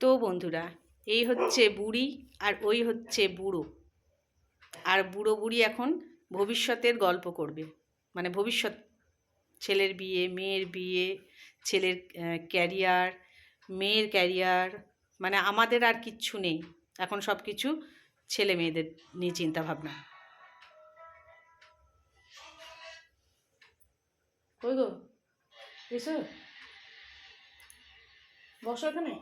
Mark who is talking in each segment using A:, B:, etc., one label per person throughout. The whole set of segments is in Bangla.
A: তো বন্ধুরা, এই হচ্ছে বুড়ি আর ওই হচ্ছে বুড়ো। আর বুড়ো বুড়ি এখন ভবিষ্যতের গল্প করবে। মানে ভবিষ্যৎ, ছেলের বিয়ে, মেয়ের বিয়ে, ছেলের ক্যারিয়ার মেয়ের ক্যারিয়ার মানে আমাদের আর কিচ্ছু নেই। এখন সব কিছু ছেলে মেয়েদের নিয়ে চিন্তা ভাবনা কই গো? এসো। বসো এখানে।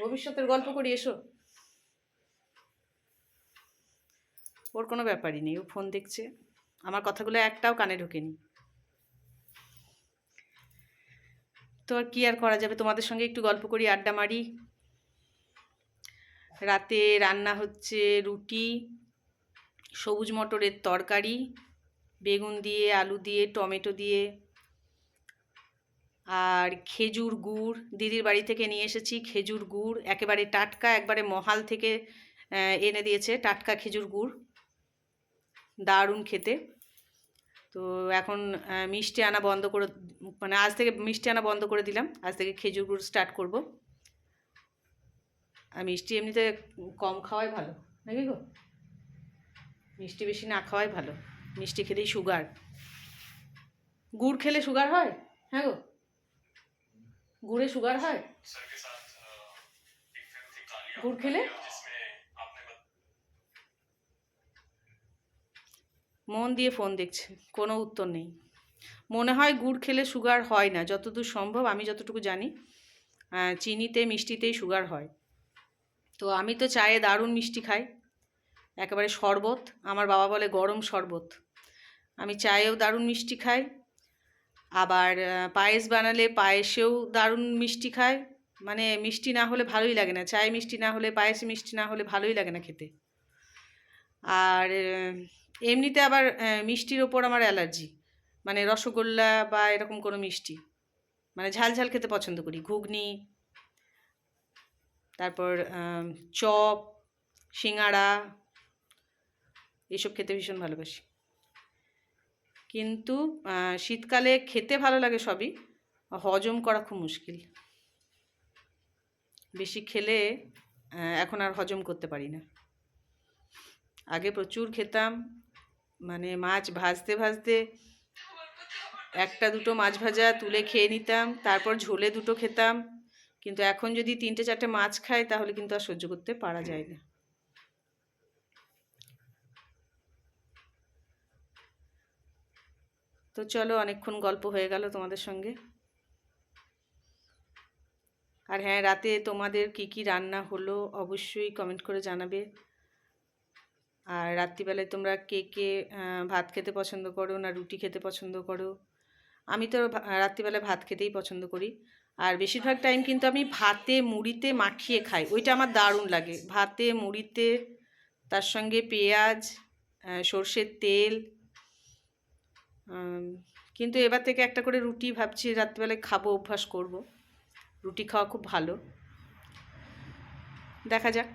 A: ভবিষ্যতের গল্প করি এসো। ওর কোনো ব্যাপারই নেই, ও ফোন দেখছে। আমার কথাগুলো একটাও কানে ঢোকেনি। তো আর কী আর করা যাবে? তোমাদের সঙ্গে একটু গল্প করি, আড্ডা মারি। রাতে রান্না হচ্ছে রুটি, সবুজ মটরের তরকারি, বেগুন দিয়ে, আলু দিয়ে, টমেটো দিয়ে। আর খেজুর গুড় দিদির বাড়ি থেকে নিয়ে এসেছি, খেজুর গুড়, একেবারে টাটকা, একবারে মহাল থেকে এনে দিয়েছে টাটকা খেজুর গুড়। দারুণ খেতে। তো এখন মিষ্টি আনা বন্ধ করে মানে আজ থেকে মিষ্টি আনা বন্ধ করে দিলাম। আজ থেকে খেজুর গুড় স্টার্ট করব। আর মিষ্টি এমনিতে কম খাওয়াই ভালো, নাকি গো? মিষ্টি বেশি না খাওয়াই ভালো। মিষ্টি খেলেই সুগার গুড় খেলে সুগার হয়? হ্যাঁ গো? গুড়ে সুগার হয়?
B: গুড় খেলে?
A: মন দিয়ে ফোন দেখছে, কোনো উত্তর নেই। মনে হয় গুড় খেলে সুগার হয় না, যতদূর সম্ভব, আমি যতটুকু জানি চিনিতে, মিষ্টিতেই সুগার হয়। তো আমি তো চায়ে দারুণ মিষ্টি খাই, একেবারে শরবত, আমার বাবা বলে গরম শরবত। আমি চায়েও দারুণ মিষ্টি খাই আবার পায়েস বানালে পায়েসেও দারুণ মিষ্টি খায়। মানে মিষ্টি না হলে ভালোই লাগে না চায়ে মিষ্টি না হলে, পায়েসে মিষ্টি না হলে ভালোই লাগে না খেতে। আর এমনিতে আবার মিষ্টির ওপর আমার অ্যালার্জি। মানে রসগোল্লা বা এরকম কোনো মিষ্টি। মানে ঝাল ঝাল খেতে পছন্দ করি। ঘুগনি, তারপর চপ, সিঙাড়া, এসব খেতে ভীষণ ভালোবাসি। কিন্তু শীতকালে খেতে ভালো লাগে সবই। হজম করা খুব মুশকিল। বেশি খেলে এখন আর হজম করতে পারি না। আগে প্রচুর খেতাম মানে মাছ ভাজতে ভাজতে একটা দুটো মাছ ভাজা তুলে খেয়ে নিতাম, তারপর ঝোলে দুটো খেতাম। কিন্তু এখন যদি তিনটে চারটে মাছ খাই, তাহলে কিন্তু আর সহ্য করতে পারা যায় না। তো চলো অনেকক্ষণ গল্প হয়ে গেল তোমাদের সঙ্গে। আর হ্যাঁ রাতে তোমাদের কি কি রান্না হলো অবশ্যই কমেন্ট করে জানাবে। আর রাত্রিবেলায় তোমরা কে কে ভাত খেতে পছন্দ করো না রুটি খেতে পছন্দ করো? আমি তো রাত্রিবেলায় ভাত খেতেই পছন্দ করি। আর বেশিরভাগ টাইম কিন্তু আমি ভাতে, মুড়িতে মাখিয়ে খাই। ওইটা আমার দারুণ লাগে। ভাতে, মুড়িতে, তার সঙ্গে পেঁয়াজ সর্ষের তেল কিন্তু এবার থেকে একটা করে রুটি ভাবছি, রাত্রিবেলায় খাব, অভ্যাস করব। রুটি খাওয়া খুব ভালো। দেখা যাক।